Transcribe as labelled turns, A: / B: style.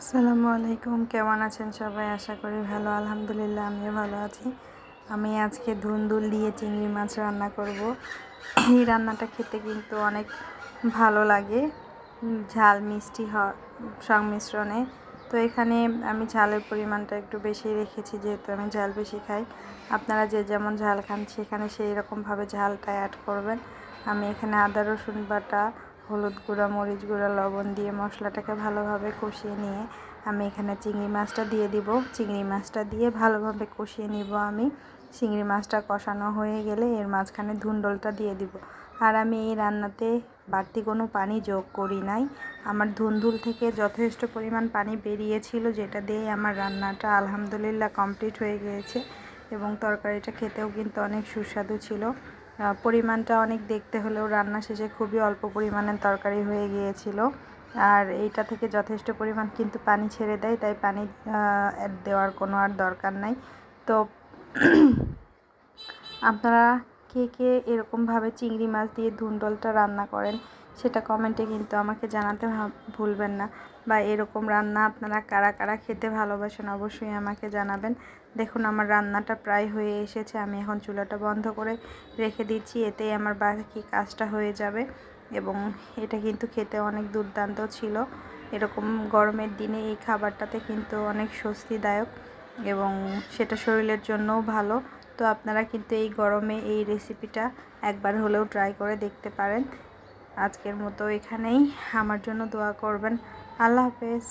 A: আসসালামু আলাইকুম, কেমন আছেন সবাই? আশা করি ভালো, আলহামদুলিল্লাহ, আমিও ভালো আছি। আমি আজকে ধুন্দুল দিয়ে চিংড়ি মাছ রান্না করব। এই রান্নাটা খেতে কিন্তু অনেক ভালো লাগে। ঝাল মিষ্টি সংমিশ্রণে। তো এখানে আমি ঝালের পরিমাণটা একটু বেশি রেখেছি, যেহেতু আমি ঝাল বেশি খাই। আপনারা যে যেমন ঝাল খান, সেখানে সেই রকমভাবে ঝালটা অ্যাড করবেন। আমি এখানে আদা, রসুন বাটা হলুদ গুঁড়া, মরিচ গুঁড়া, লবণ দিয়ে মশলাটাকে ভালোভাবে কষিয়ে নিয়ে আমি এখানে চিংড়ি মাছটা দিয়ে দিব। চিংড়ি মাছটা দিয়ে ভালোভাবে কষিয়ে নিব আমি। চিংড়ি মাছটা কষানো হয়ে গেলে এর মাঝখানে ধুন্দলটা দিয়ে দিব। আর আমি এই রান্নাতে বাড়তি কোনো পানি যোগ করি নাই। আমার ধুন্দুল থেকে যথেষ্ট পরিমাণ পানি বেরিয়েছিল, যেটা দিয়ে আমার রান্নাটা আলহামদুলিল্লাহ কমপ্লিট হয়ে গিয়েছে এবং তরকারিটা খেতেও কিন্তু অনেক সুস্বাদু ছিল। পরিমাণটা অনেক দেখতে হলেও রান্না শেষে খুবই অল্প পরিমাণের তরকারি হয়ে গিয়েছিল। আর এইটা থেকে যথেষ্ট পরিমাণ কিন্তু পানি ছেড়ে দেয়, তাই পানি দেওয়ার কোনো আর দরকার নাই। তো আপনারা কে কে এরকমভাবে চিংড়ি মাছ দিয়ে ধুন্দলটা রান্না করেন, সেটা কমেন্টে কিন্তু আমাকে জানাতে ভুলবেন না। বা এরকম রান্না আপনারা কারা কারা খেতে ভালোবাসেন অবশ্যই আমাকে জানাবেন। দেখুন, আমার রান্নাটা প্রায় হয়ে এসেছে, আমি এখন চুলাটা বন্ধ করে রেখে দিচ্ছি, এতেই আমার বাকি কাজটা হয়ে যাবে। এবং এটা কিন্তু খেতে অনেক দুর্দান্ত ছিল। এরকম গরমের দিনে এই খাবারটাতে কিন্তু অনেক স্বস্তিদায়ক এবং সেটা শরীরের জন্যও ভালো। তো আপনারা কিন্তু এই গরমে এই রেসিপিটা একবার হলেও ট্রাই করে দেখতে পারেন। আজকের মতো এখানেই। আমার জন্য দোয়া করবেন। আল্লাহ হাফেজ।